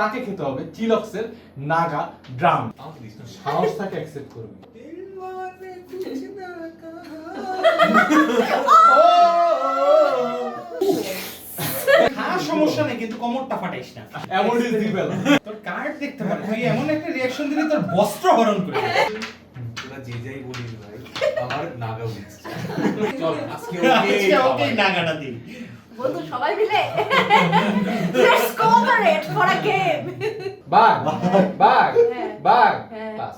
তাকে খেতে হবে চিলক্সের নাগা ড্রাম। আমাকে দিস না। সাহস থাকে অ্যাকসেপ্ট করবি সমস্যা নেই কিন্তু কোমরটা ফাটাইস না। এমনই দিবে না তোর কার্ড দেখতে পারে তুই এমন একটা রিয়াকশন দিলি তোর বস্ত্র হরণ করে তোরা যে যাই বলিস ভাই আমার নাগা উইক্স চল আজকে আজকে ওকে নাগাটা দিই বন্ধু সবাই মিলে let's cooperate for a game bug bug bug. বাস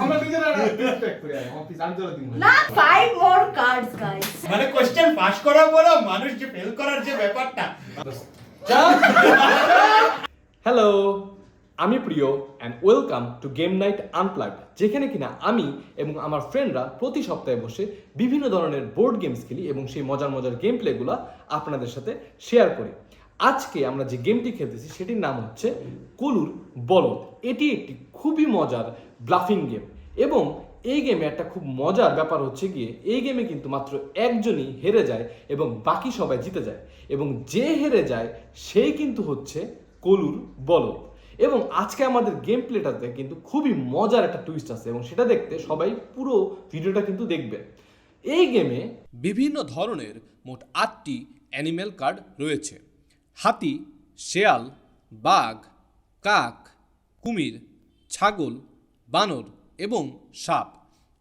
আমরা নিজেরা রেসপেক্ট করি অফিস আমি তোরা দিব না ফাইভ মোর কার্ডস গাইস মানে কোশ্চেন পাস করা বলো মানুষ যে ফেল করার যে ব্যাপারটা। হ্যালো আমি Priyo and welcome to game night unplug যেখানে কিনা আমি এবং আমার ফ্রেন্ডরা প্রতি সপ্তাহে বসে বিভিন্ন ধরনের বোর্ড গেমস খেলি এবং সেই মজার মজার গেম প্লেগুলো আপনাদের সাথে শেয়ার করি। আজকে আমরা যে গেমটি খেলতেছি, সেটির নাম হচ্ছে কলুর বলদ। এটি একটি খুবই মজার ব্লাফিং গেম এবং এই গেমে একটা খুব মজার ব্যাপার হচ্ছে গিয়ে, এই গেমে কিন্তু মাত্র একজনই হেরে যায় এবং বাকি সবাই জিতে যায় এবং যে হেরে যায়, সেই কিন্তু হচ্ছে কলুর বলদ। এবং আজকে আমাদের গেম প্লেটাতে কিন্তু খুবই মজার একটা টুইস্ট আছে এবং সেটা দেখতে সবাই পুরো ভিডিওটা কিন্তু দেখবেন এই গেমে বিভিন্ন ধরনের মোট আটটি অ্যানিম্যাল কার্ড রয়েছে। হাতি, শেয়াল, বাঘ, কাক, কুমির, ছাগল, বানর এবং সাপ।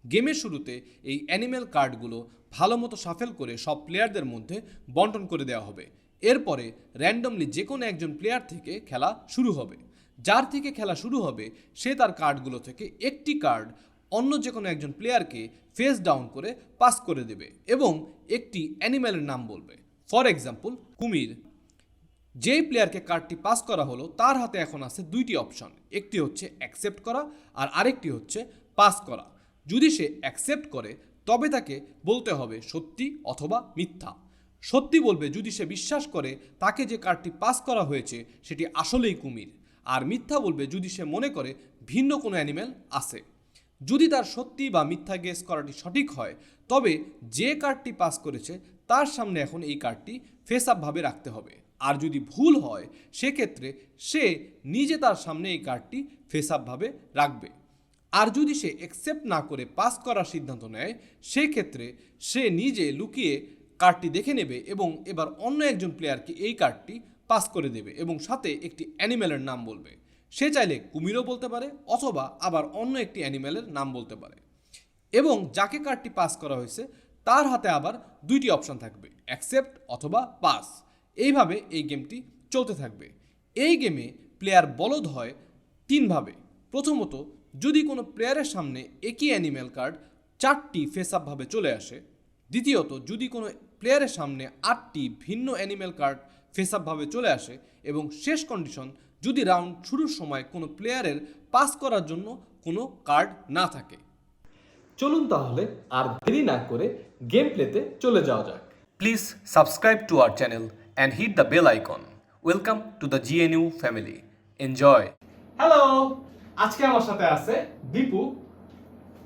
গেমের শুরুতে এই অ্যানিম্যাল কার্ডগুলো ভালো মতো সাফেল করে সব প্লেয়ারদের মধ্যে বন্টন করে দেওয়া হবে। এরপরে র্যান্ডমলি যে কোনো একজন প্লেয়ার থেকে খেলা শুরু হবে। যার থেকে খেলা শুরু হবে, সে তার কার্ডগুলো থেকে একটি কার্ড অন্য যে কোনো একজন প্লেয়ারকে ফেস ডাউন করে পাস করে দেবে এবং একটি অ্যানিম্যালের নাম বলবে। ফর এক্সাম্পল কুমির। যেই প্লেয়ারকে কার্ডটি পাস করা হলো, তার হাতে এখন আছে দুইটি অপশন একটি হচ্ছে অ্যাকসেপ্ট করা আর আরেকটি হচ্ছে পাস করা। যদি সে অ্যাকসেপ্ট করে, তবে তাকে বলতে হবে সত্যি অথবা মিথ্যা। সত্যি বলবে যদি সে বিশ্বাস করে, তাকে যে কার্ডটি পাস করা হয়েছে, সেটি আসলেই কুমির। আর মিথ্যা বলবে যদি সে মনে করে ভিন্ন কোনো অ্যানিমেল আছে। যদি তার সত্যি বা মিথ্যা গেস করাটি সঠিক হয়, তবে যে কার্ডটি পাস করেছে, তার সামনে এখন এই কার্ডটি ফেস আপভাবে রাখতে হবে। আর যদি ভুল হয়, সেক্ষেত্রে সে নিজে তার সামনে এই কার্ডটি ফেস আপভাবে রাখবে। আর যদি সে অ্যাকসেপ্ট না করে পাস করার সিদ্ধান্ত নেয়, সেক্ষেত্রে সে নিজে লুকিয়ে কার্ডটি দেখে নেবে এবং এবার অন্য একজন প্লেয়ারকে এই কার্ডটি পাস করে দেবে এবং সাথে একটি অ্যানিম্যালের নাম বলবে। সে চাইলে কুমিরও বলতে পারে অথবা আবার অন্য একটি অ্যানিম্যালের নাম বলতে পারে। এবং যাকে কার্ডটি পাস করা হয়েছে, তার হাতে আবার দুইটি অপশন থাকবে অ্যাকসেপ্ট অথবা পাস এইভাবে এই গেমটি চলতে থাকবে। এই গেমে প্লেয়ার বলদ হয় তিনভাবে প্রথমত, যদি কোনো প্লেয়ারের সামনে একই অ্যানিম্যাল কার্ড চারটি ফেস আপভাবে চলে আসে। দ্বিতীয়ত, যদি কোনো প্লেয়ারের সামনে আটটি ভিন্ন অ্যানিম্যাল কার্ড ফেস আপভাবে চলে আসে এবং শেষ কন্ডিশন যদি রাউন্ড শুরুর সময় কোনো প্লেয়ারের পাস করার জন্য কোনো কার্ড না থাকে। চলুন তাহলে আর দেরি না করে গেম প্লেতে চলে যাওয়া যাক। Please subscribe to our channel and hit the bell icon. Welcome to the GNU family enjoy hello আজকে আমার সাথে আছে দীপু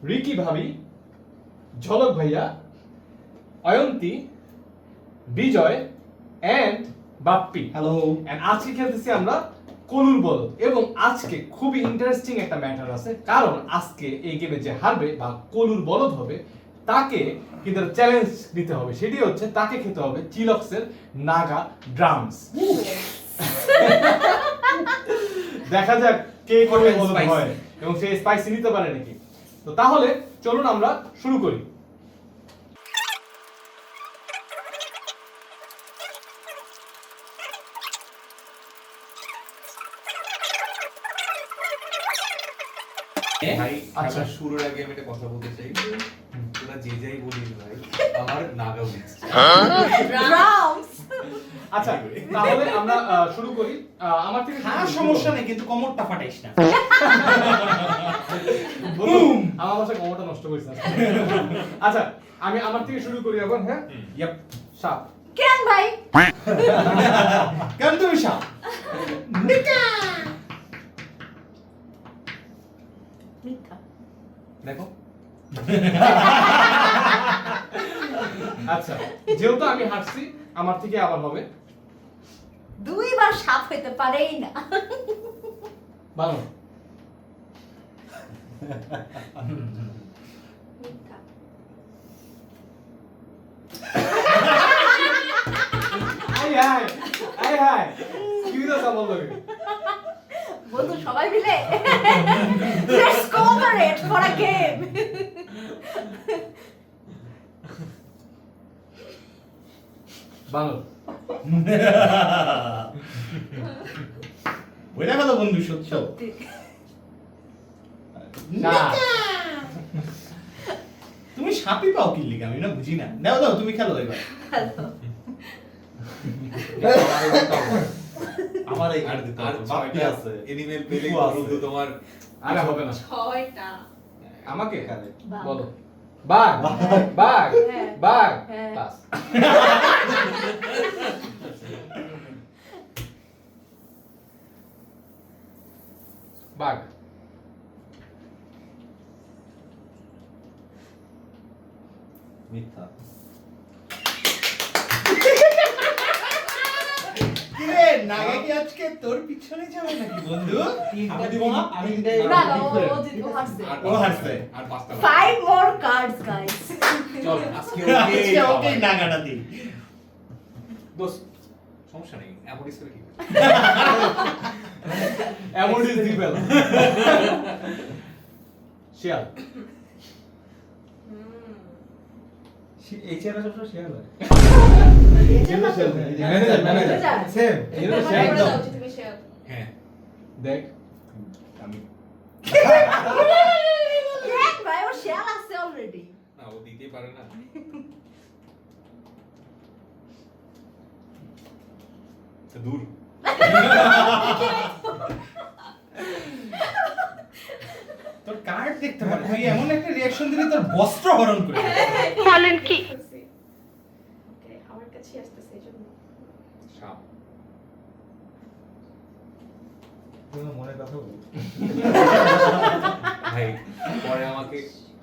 রিকি ভাবি ঝলক ভাইয়া Ayanti Bijoy and Bappi. Hello and আজকে খেলতেছি আমরা কলুর বল। এবং আজকে খুবই ইন্টারেস্টিং একটা ম্যাটার আছে। কারণ আজকে এই গেমে যে হারবে বা কলুর বলদ হবে তাকে কিন্তু চ্যালেঞ্জ নিতে হবে। সেটি হচ্ছে তাকে খেতে হবে চিলক্সের নাগা ড্রামস দেখা যাক কে বলদ হয়। এবং সে স্পাইসি নিতে পারে নাকি? তো তাহলে চলুন আমরা শুরু করি ভাই আচ্ছা। শুরুর আগে আমি একটা কথা বলতে চাই। তোরা যে যাই বলিস ভাই আমার নাগা উইক্স আচ্ছা তাহলে আমরা শুরু করি। আমার থেকে হ্যাঁ সমস্যা নেই কিন্তু কোমরটা ফাটাইস না। বুম। আমার বাসায় কোমরটা নষ্ট করিস না। আচ্ছা আমি আমার থেকে শুরু করি এখন হ্যাঁ? ইয়াপ সাপ। কেন ভাই? কেন তুমি সাপ? মিথ্যা দেখো। আচ্ছা যেহেতু আমি হাঁটছি আমার থেকে আবার হবে। দুইবার সাপ হইতে পারেই না। লগে বন্ধু সবাই মিলে। আ গেম বানর। বইটা বন্ধু সত্য। না। তুমি সাপই পাও কি লিখে আমি না বুঝি না। দাও দাও তুমি খেলো এবার। আমার এই আর আছে। এনিমেল পেলে তোমার। আরে হবে না। ছয়টা। আমাকে। বলো। বাঘ। বাঘ। হ্যাঁ। বাঘ। হ্যাঁ। পাস বাঘ। মিথ্যা কিরে নাগে কি আজকে তোর পিছনে যাবে নাকি বন্ধু? আমি দিব না আমি না না ও ও জিত- হারছে। আর ও হারছে। আর পাঁচটা ফাইভ মোর কার্ডস গাইস চল আজকে আজকে ওকে ওকে নাগাটা দিই। দোস্ত সমস্যা নেই এমন ইসরে কি ইজ দি বেল শিয়াল। এই চেয়ারটা সবসময় শেয়ার হয়। হ্যাঁ দেখ আমি দেখ ভাই ওর শেয়াল আছে অলরেডি না ও দিতেই পারে না দূর তোর কার্ড দেখতে পারে। এমন একটা রিয়াকশন দিলি তোর বস্ত্র হরণ করে বলেন কি আমার কাছে আসতেছে এই জন্য সাপ তুমি মনের কথা বল ভাই পরে আমাকে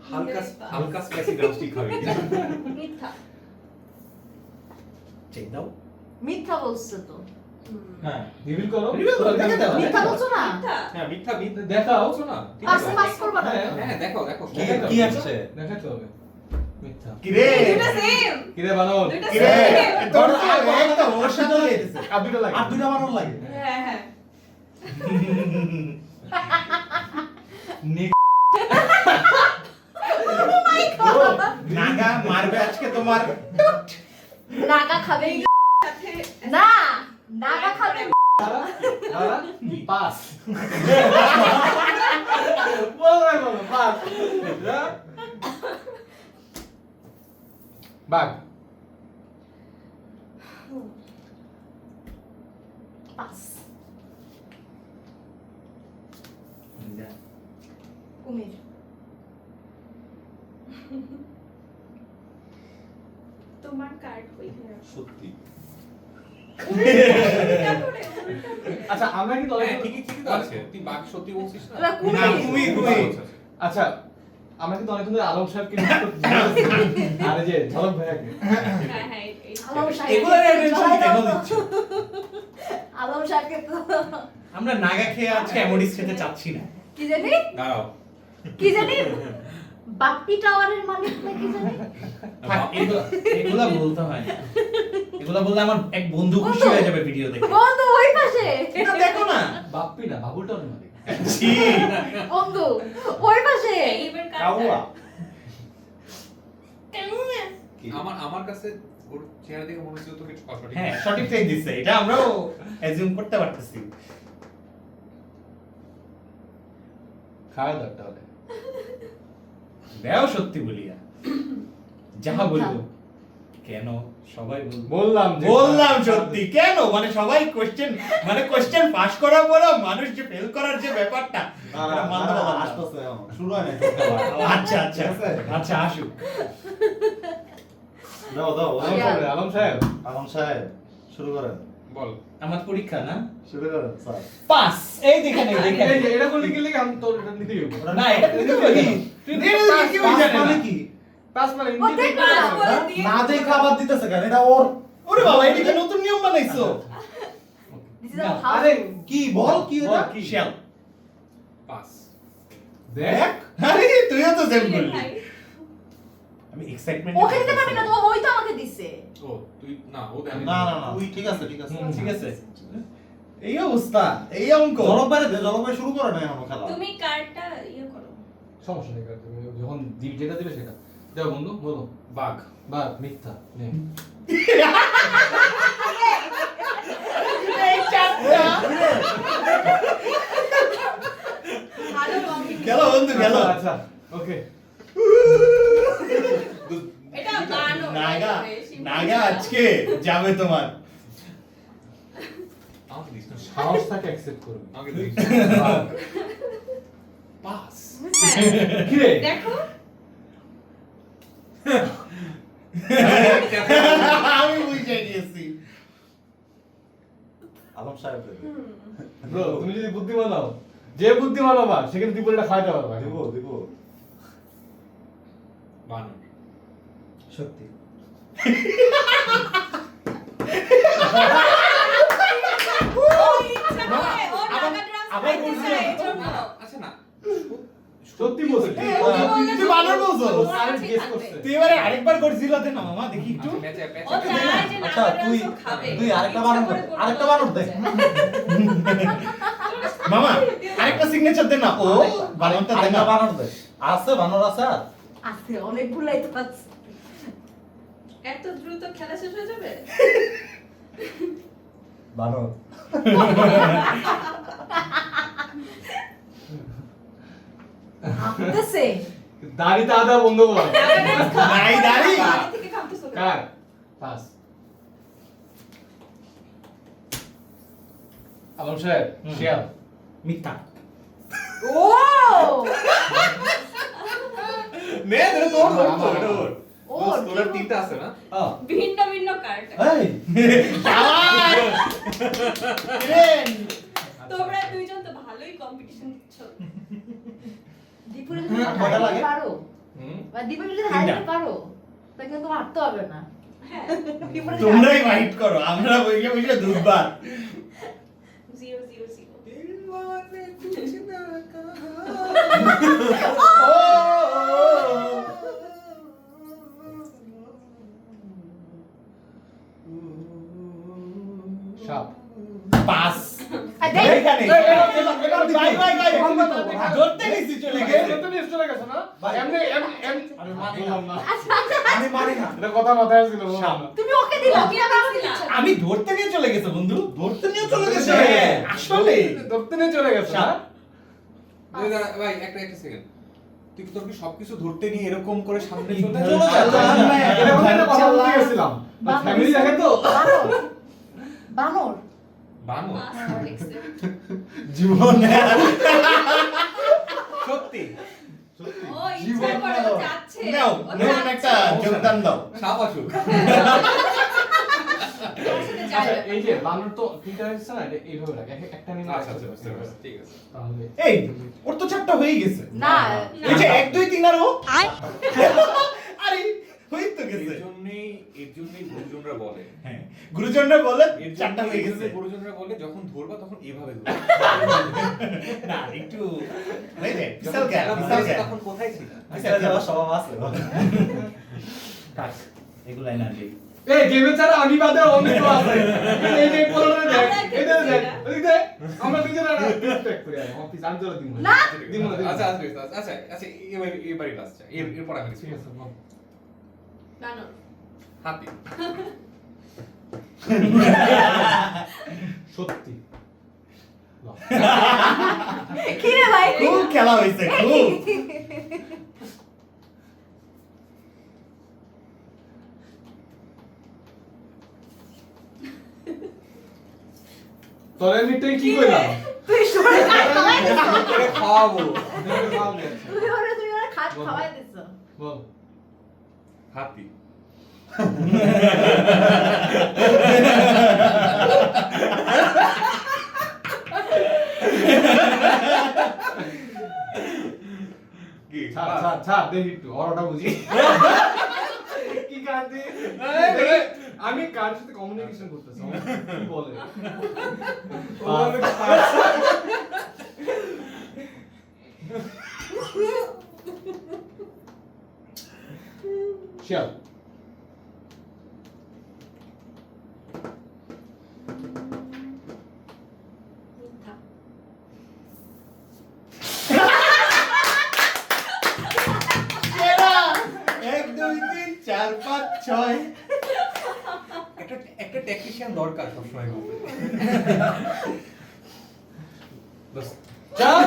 হালকা হালকা স্পাইসি ড্রামস্টিক খাবে। মিথ্যা। চেক দাও। মিথ্যা বলছে তো। হ্যাঁ রিভিল করো। Reveal করো, দেখে দাও। মিথ্যা বলছো না? হ্যাঁ মিথ্যা মিথ্যা। দেখাও। বলছো না। ঠিক পাস করবা না? হ্যাঁ। হ্যাঁ দেখো দেখো। কি দেখাও। দেখাতে হবে। মিথ্যা। কি রে দুইটা সেম কিরে বানর? দুইটা কি রে তোর একটা ওর সাথে লেগেছে আর দুটো লাগে। আর দুইটা বানানো লাগে। হ্যাঁ হ্যাঁ। নাগা মারবে আজকে তোমার। নাগা খাবে না। নাগা খাবে পাস। পাস। বাঘ। পাস। কুমির তোমার কার্ড ওইখানে রাখো। সত্যি। আচ্ছা আমরা কি দলে হ্যাঁ ঠিকই ঠিকই তো আছে। তুই বাকি সত্যি বলছিস না? না। আচ্ছা, আচ্ছা। আচ্ছা আমরা কিন্তু অনেকক্ষণ ধরে আলম সাহেবকে আরে যে ঝলক ভাইয়াকে। হ্যাঁ হ্যাঁ আলম সাহেব কেন দিচ্ছ? আলম সাহেবকে তো আমরা নাগা খেয়ে আজকে এমডিস খেতে চাচ্ছি না। কি জানি? দাঁড়াও। কি জানি? বাপ্পি টাওয়ারের মালিক না কি জানি? এগুলা বলতে হয় না। এগুলা বললে আমার এক বন্ধু খুশি হয়ে যাবে ভিডিও দেখে। বন্ধু ওই পাশে। না, দেখো না। বাপ্পি না বাবুলটা অনেক মালিক। ছি। বন্ধু ওই পাশে। কাউয়া। কাউয়া। আমার আমার কাছে ওর চেহারা দেখে মনে হচ্ছে সঠিক হ্যাঁ সঠিকটাই দিচ্ছে এটা আমরাও অ্যাজিউম করতে পারতেছি। খাওয়া দাওয়া তাহলে। দেও সত্যি বলিয়া। যাহা বলব। কেন? সবাই বললাম বললাম সত্যি। কেন? মানে সবাই কোশ্চেন মানে কোশ্চেন পাস করার পরেও মানুষ যে ফেল করার যে ব্যাপারটা শুরু হয় আচ্ছা আচ্ছা। আচ্ছা আসুক। দাও দাও আলম সাহেব। আলম সাহেব। আলম সাহেব শুরু করেন। বল। আমার পরীক্ষা না? শুরু করেন স্যার। পাস। এই দেখেন এই দেখেন। এই এটা করলে কি লাগে আমি তোর এটা নিতেই হবে না এটা তুই দিতে কেউ পাস জানে মানে কি? পাস মানে দেখ না, বলে হ্যাঁ? না দেখে আবার দিতেছে কেন? এটা ওর ওরে বাবা এটা কি নতুন নিয়ম বানাইছো? আরে কি বল কি এটা কি? শেল পাস। দেখ। আরে তুইও তো সেম করলি? আমি এক্সাইটমেন্ট ওকে দিতে পারবি না তোমার ওই তো আমাকে দিছে। ও তুই না ও দেয় না না না ঠিক আছে ঠিক আছে ঠিক আছে। এই অবস্থা এই অঙ্ক। দে জলবায়ু শুরু করে না এখনও খেলা। তুমি কার্ডটা ইয়ে করো। সমস্যা নেই কার তুমি যখন দি- যেটা দিবে সেটা। দেখো বন্ধু বলো। বাঘ। বা মিথ্যা নে গেল বন্ধু গেল। আচ্ছা ওকে। এটা বানো নাগা নাগা আজকে যাবে তোমার। আমাকে দিস না সাহস থাকে অ্যাকসেপ্ট করবে। পাস। হ্যাঁ। কি রে দেখো। আমি বুঝে গিয়েছি আলম সাহেব তুমি যদি বুদ্ধিমান হও যে বুদ্ধিমান হবা সেখানে দুপুরে খাইতে পারবা দিব দিব বানর সত্যি ও ইচ্ছা করে ও আবার- নাগা ড্রামস আবার খাইতে বলছি। চায়, এজন্য। আচ্ছা সত্যি। তুই- বানর তুই এবারে আরেকবার করছিল না মামা দেখি একটু। আচ্ছা আচ্ছা তুই তুই আরেকটা বানর আরেকটা বানর দে মামা আরেকটা সিগনেচার দে না। ও বানরটা দে না। বানর দে। আছে বানর আছে আর আছে অনেকগুলাই তো আছে। এত দ্রুত খেলা শেষ হয়ে যাবে? বন্ধ করো। দাড়ি। কার? পাস। আলম সাহেব। শিয়াল। মিথ্যা। ও নে ধরে তোর তোর তোর তোর ওর, তোর তিনটা আছে না? হ্যাঁ ভিন্ন ভিন্ন কার্ড এই। কিরেন তোমরা দুইজন তো ভালোই কম্পিটিশন দিচ্ছ। দীপুরে যদি হুম, লাগে। পারো বা দীপুরে যদি হারাতে পারো তাহলে কিন্তু হারতে হবে না। হ্যাঁ। তোমরাই ফাইট করো আমরা বসে বসে দুধবার। জিরো জিরো জিরো সাপ পাস আমি মানি না মানি কথা মাথায় ছিল তুমি ওকে দিলা কি আবার আমাকে দিলা। দিচ্ছ? আমি ধরতে নিয়ে চলে গেছে বন্ধু। ধরতে নিয়ে চলে গেছে। হ্যাঁ, আসলে। ধরতে নিয়ে চলে গেছে ভাই একটা একটা সেকেন্ড তুই কি তোর কি সবকিছু ধরতে নিয়ে এরকম করে সামনে চলে চলে যাস? এটা একটা কথা বলতে গেছিলাম। ফ্যামিলি দেখে তো। বানর। বানর। জীবন। সত্যি। ও ইচ্ছা করে ও যাচ্ছে। নাও ও একটা যোগদান দাও। সাপ আসুক। আচ্ছা এই যে বানর তো তিনটা হচ্ছে না এটা এইভাবে রাখ একটা নিয়ে আচ্ছা আচ্ছা ঠিক আছে। তাহলে এই ওর তো চারটা হয়ে গেছে। না এই যে এক দুই তিন আর ও? আরে হই তো গেছে। জন্যই এর গুরুজনরা বলে। হ্যাঁ গুরুজনরা বলে চারটা হয়ে গেছে। গুরুজনরা বলে যখন ধরবা তখন এভাবে ধরবা। না একটু এই যে বিশাল গ্যাপ বিশাল গ্যাপ তখন কোথায় ছিল? স্বভাব আছে। এগুলাই না দিই এই গেমে ছাড়া আমি বাদে অনেক আছে। এই যে পড়লে দেখ আমরা দেখ খেলছি দেখ আমরা দুজনে একটা রেসপেক্ট করি আর অফিস আমি তোরা দিমু। না। দিমু না আচ্ছা আচ্ছা আচ্ছা আচ্ছা এবার এবারই লাস্ট এর এরপর আমি ঠিক আছে বল। হাতি। সত্যি। কি রে ভাই? খুব খেলা হয়েছে খুব। তোর এমনিতেই কি কইলাম? তুই সরে খাওয়াবো। তুই ওরে তুই ওরে খাওয়াই দিছ বল। হাতি। কি? ছাড় ছাড় ছাড় দেখি একটু অরটা বুঝি। কি কাঁদে আমি কার সাথে কমিউনিকেশন করতেছি? কি বলে? শিয়াল। মিথ্যা। সেরা! এক দুই তিন চার পাঁচ ছয়। টেকনিশিয়ান দরকার সবসময় গ্রুপে বাস চাপ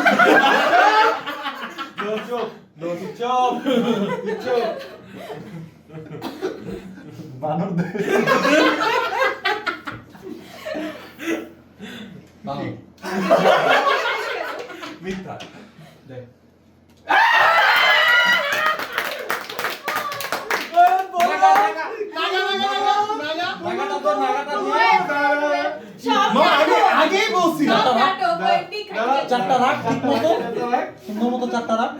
নো চুপ নো চুপ চুপ বানর দে মিথ্যা নাগাটা তো নাগাটা মা, আগে আগেই বলছিলাম সব নাটক, poetic, চারটা রাখ ঠিক মতো সুন্দর মতো চারটা রাখ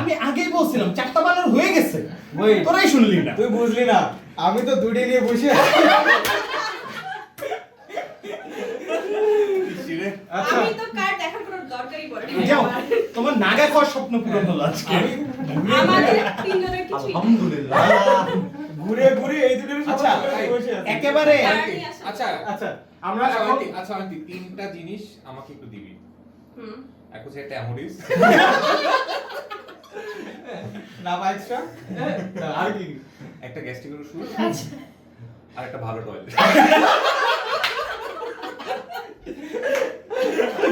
আমি আগেই বলছিলাম চারটা বানর হয়ে গেছে। তোরাই শুনলি না। তুই বুঝলি না। আমি তো দুটি নিয়ে বসে আচ্ছা। আমি তো কার দেখার কোনো দরকারই পড়ে যাও তোমার নাগা খাওয়ার স্বপ্ন পূরণ হলো আজকে। আমাদের তিনজনের কিছুই আলহামদুলিল্লাহ। ঘুরে ঘুরে এই দুটোর আচ্ছা একেবারে আচ্ছা আচ্ছা আমরা আচ্ছা আচ্ছা তিনটা জিনিস আমাকে একটু দিবি। হুম। এক হচ্ছে একটা না বা এক্সট্রা আর কি? একটা গ্যাস্ট্রিকের ওষুধ। আর একটা ভালো টয়লেট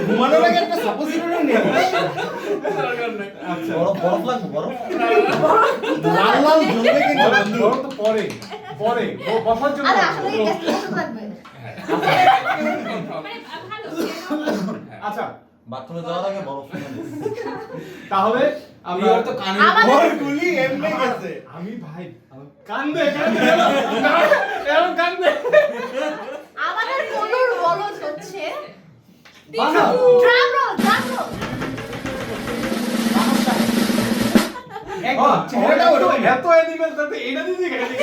ঘুমানোর আগে একটা সাপোজিটরি নিয়ে আচ্ছা। বরফ বরফ লাগবে বরফ। লাল লাল জ্বলবে কিন্তু বন্ধু তো পরে পরে। ও বসার জন্য লাগবে মানে আচ্ছা বাথরুমে যাওয়ার আগে বরফ তাহলে আমি আর তো কানে ভর গুলি এমনি গেছে। আমি ভাই কান্দে কান্দে এরকম কান্দে আমাদের কলুর বলদ হচ্ছে। ড্রাম রোল ড্রাম রোল এত অ্যানিমেল তাতে এটা দিয়ে গেলি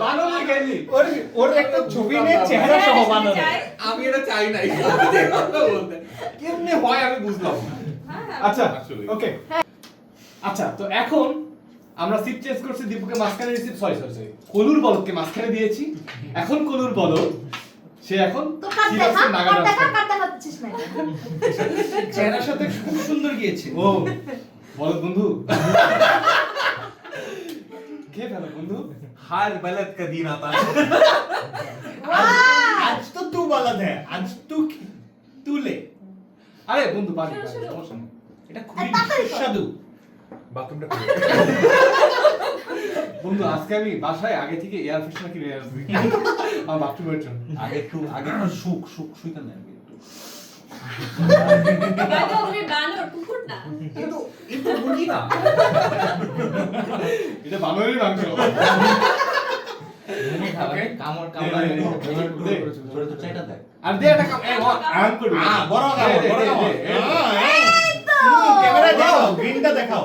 বানর দিয়ে ওর ওর একটা ছবি নে চেহারা সহ বানানো আমি এটা চাই নাই। কেমনে হয় আমি বুঝলাম না। হ্যাঁ, হ্যাঁ। আচ্ছা ওকে আচ্ছা তো এখন আমরা সিট চেঞ্জ করছি দীপুকে মাঝখানে রিসিভ সরি সরি সরি কলুর বলদকে মাঝখানে দিয়েছি। এখন কলুর বলদ সে এখন না চেহারার সাথে খুব সুন্দর গিয়েছে। ও। বলদ বন্ধু কে ফেলো বন্ধু হার বেলাত কা দিন আতা आज तो तू बलद है आज तू तू ले আরে বন্ধু পারি পারি, শুরু, শুরু। সমস্যা নেই। এটা খুবই তাড়াতাড়ি কর। সুস্বাদু বাথরুমটা খুলে বন্ধু আজকে আমি বাসায় আগে থেকে এয়ার ফ্রেশনার কিনে আসছি আমার বাথরুমের জন্য আগে একটু আগে একটু সুখ সুখ শুইতে নেন একটু হয়তো তুমি বানর, কুকুর না। কিন্তু একটু বলি না এটা বানরের মাংস কামড় দে, দে, দে, দে, দে। ছোট ছোট চাইটা দেখ আর দে একটা কাম এ আরাম করবি हां বড় দে, খাও দে, বড় দে, খাও দে, দে। हां ক্যামেরা দেখাও গ্রিনটা দেখাও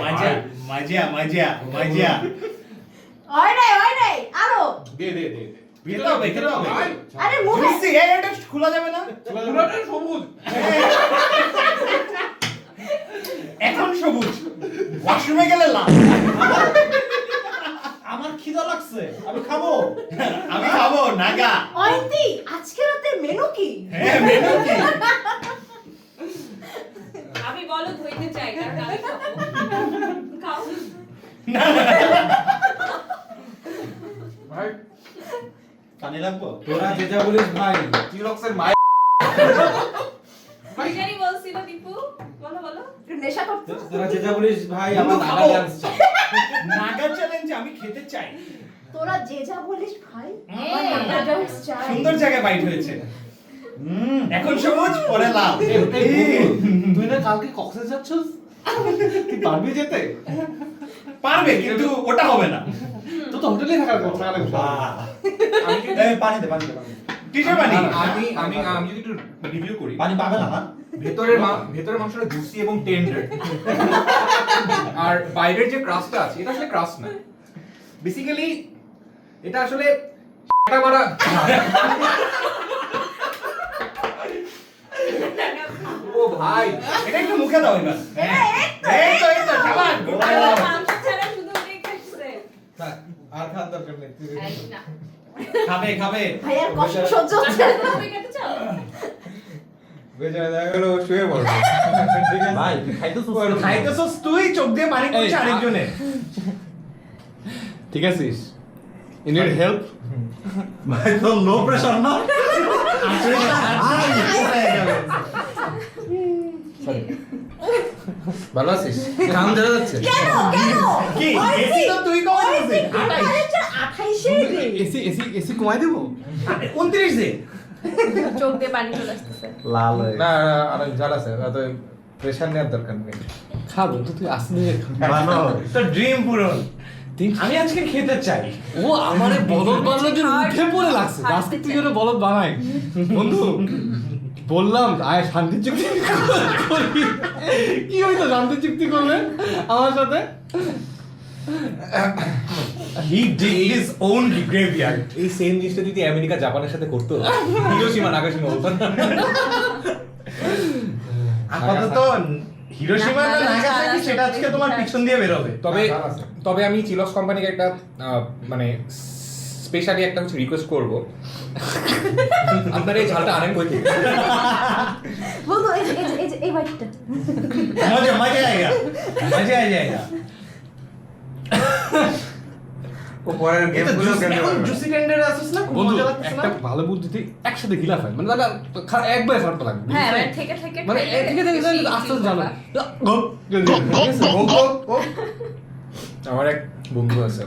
মজা মজা মজা মজা হয় নাই হয় নাই আরও দে দে দে দে খেতে হবে খেতে হবে। আরে মুখে বুঝছি এই এটা খোলা যাবে না? সবুজ। এখন সবুজ। ওয়াশরুমে গেলে লাল। আমার খিদা লাগছে আমি খাব। আমি খাব নাগা। অয়ন্তি আজকে রাতে মেনু কি? হ্যাঁ মেনু কি? আমি বলদ হইতে চাই, খাব। খাও। ভাই পানি লাগবো তোরা যে যা বলিস ভাই টিরক্সের মায়ের বিরিয়ানি বলছিল দীপু? বলো বলো। নেশা করতে তোরা যে বলিস ভাই আমার আমার নাগা নাগা নাগা চ্যালেঞ্জ আমি খেতে চাই। তোরা যে যা বলিস ভাই আমার নাগা dance চাই। সুন্দর জায়গায় বাইট হয়েছে। এখন সবুজ পরে লাল। তুই না কালকে কক্সেস যাচ্ছিস? তুই পারবি যেতে? পারবে কিন্তু ওটা হবে না। তো তো হোটেলে থাকার কথা পানি দে পানি দে পানি দে। কিসের পানি? আমি আমি আমি যদি একটু রিভিউ করি। পানি পাবে না না ভেতরের মা- ভেতরের মাংসটা জুসি এবং টেন্ডার আর বাইরের যে ক্রাস্টটা আছে এটা আসলে ক্রাস্ট না। বেসিক্যালি এটা আসলে মারা ভাই। এটা একটু মুখে দাও এবার। এই তো এই তো শাবাশ আর খাওয়ার দরকার নেই খাবে খাবে। ভাইয়ার কষ্ট সহ্য হচ্ছে? তুমি কেটে চাও? বেচারা দেখা গেল শুয়ে পড়বে ঠিক ভাই তুই খাইতেছস তুই চোখ দিয়ে পানি পড়ছে আরেকজনে। ঠিক আছিস? ইউ নিড হেল্প ভাই তো লো প্রেশার না ভালো আছিস? কাম ধরে যাচ্ছে? কেন কেন? কি? এসি তো তুই কমাই দিছিস যে টেম্পারেচার 28 এ এসি এসি এসি কমাই দেবো? 29 দে চোখ দিয়ে পানি চলে আসতেছে। লাল হয়ে না আর ঝাল আছে। তো প্রেশার নেওয়ার দরকার নেই। খাব তো তুই আসলে বানো তো ড্রিম পূরণ। আমি আজকে খেতে চাই। ও আমারে বলদ বানানোর জন্য উঠে পড়ে লাগছে। আজকে তুই ওরে বলদ বানাই। বন্ধু বললাম আয় শান্তি চুক্তি করি। কি হইতো শান্তি চুক্তি করবে আমার সাথে? He did his own graveyard এই সেম জিনিসটা যদি আমেরিকা জাপানের সাথে করতো হিরোশিমা নাগাশিমা না? আপাতত হিরোশিমা না নাগাসাকি সেটা আজকে তোমার পিছন দিয়ে বেরোবে। তবে তবে আমি চিলস কোম্পানিকে একটা আহ, মানে স্পেশালি একটা কিছু রিকোয়েস্ট করব। আপনারা এই ঝালটা আনেন কই থেকে? বন্ধু এই এই এই এই বাইকটা মজা মজা আয়েগা মজা আ যায়গা ও পরের গেমগুলো কেন জুসি টেন্ডার না? খুব মজা লাগছে একটা ভালো বুদ্ধিতে একসাথে গিলা হয়। মানে দাদা একবারে ফাটতে লাগবে হ্যাঁ? মানে থেকে থেকে মানে খাইলে এ থেকে থেকে বেশি আস্তে আস্তে জানো। আমার এক বন্ধু আছে।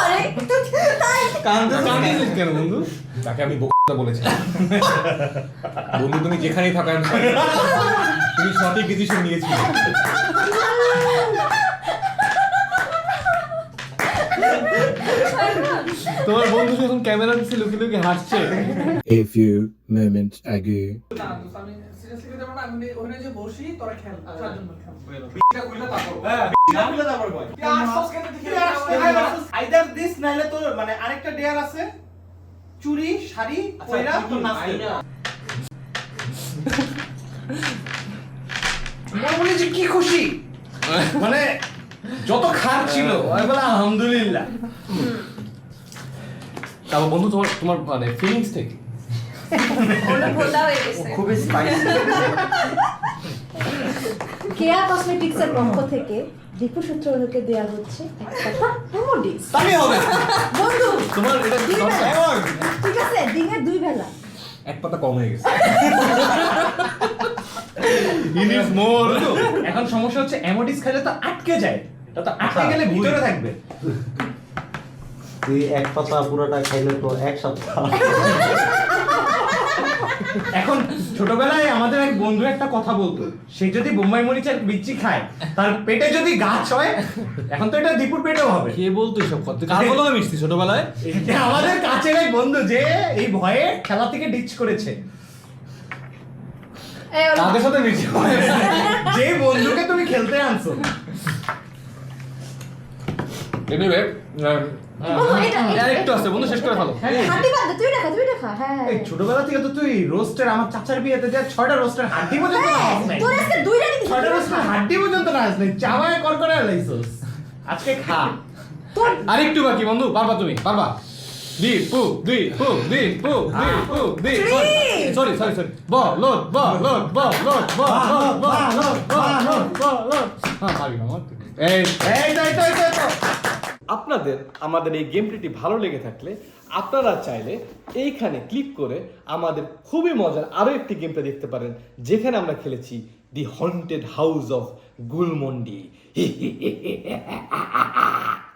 আরে তাই কান্দিস কেন বন্ধু তাকে আমি বোকা বলেছি বন্ধু তুমি যেখানেই থাকো তুমি সঠিক ডিসিশন নিয়েছিলে তোমার বন্ধু যখন ক্যামেরা দিচ্ছে লুকি লুকি হাসছে আইদার দিস নাইলে তো মানে আরেকটা ডেয়ার আছে। চুরি শাড়ি কইরা তো নাচতে। মনে মনে যে কি খুশি? মানে যত খারাপ ছিল। আমি বলে আলহামদুলিল্লাহ। তারপর বন্ধু তোমার তোমার মানে ফিলিংস থেকে? হয়ে খুবই স্পাইসি কেয়া কসমেটিক্সের পক্ষ থেকে দীপু সূত্রকে দেওয়া হচ্ছে এক কথা তাহলে হবে। বন্ধু তোমার এটা দুই বেলা। এমন। ঠিক আছে দিনে দুই বেলা। এক পাতা কম হয়ে গেছে। মোর এখন সমস্যা হচ্ছে এমোডিস খেলে তো আটকে যায়। তা তো আটকে গেলে ভিতরে থাকবে। তুই এক পাতা পুরোটা খাইলে তো এক সপ্তাহ এখন ছোটবেলায় আমাদের এক বন্ধু একটা কথা বলতো সে যদি বোম্বাই মরিচের বিচি খায় তার পেটে যদি গাছ হয় এখন তো এটা দীপুর পেটেও হবে। কে বলতো এসব কথা? কার বলো আমি মিশছি ছোটবেলায়? আমাদের কাছের এক বন্ধু যে এই ভয়ে খেলা থেকে ডিচ করেছে। কাদের সাথে মিশছি যে বন্ধুকে তুমি খেলতে আনছো। এনিওয়ে বন্ধু এটা এটা- আর আছে বন্ধু শেষ করে ফেলো হাঁটি বাদ তুই দেখা তুই দেখা হ্যাঁ এই ছোটবেলা থেকে তো তুই রোস্টের আমার চাচার বিয়েতে যা ছয়টা রোস্টের হাড্ডি পর্যন্ত না হ্যাঁ, নাই তোর আজকে দুইটা দিবি ছয়টা রোস্টের হাড্ডি পর্যন্ত না নাই চাওয়ায় কর করে লাইছস আজকে খা তোর আর একটু বাকি বন্ধু পারবা তুমি পারবা দি পু Dipu Dipu Dipu দি সরি সরি সরি ব লোড ব লোড ব লোড ব লোড ব লোড ব লোড ব লোড হ্যাঁ পারবি না এই এই এই তো এই তো, এই তো আপনাদের, আমাদের এই গেমটিটি ভালো লেগে থাকলে আপনারা চাইলে এইখানে ক্লিক করে আমাদের খুবই মজার আরও একটি গেমটা দেখতে পারেন, যেখানে আমরা খেলেছি the haunted house of Gulmondi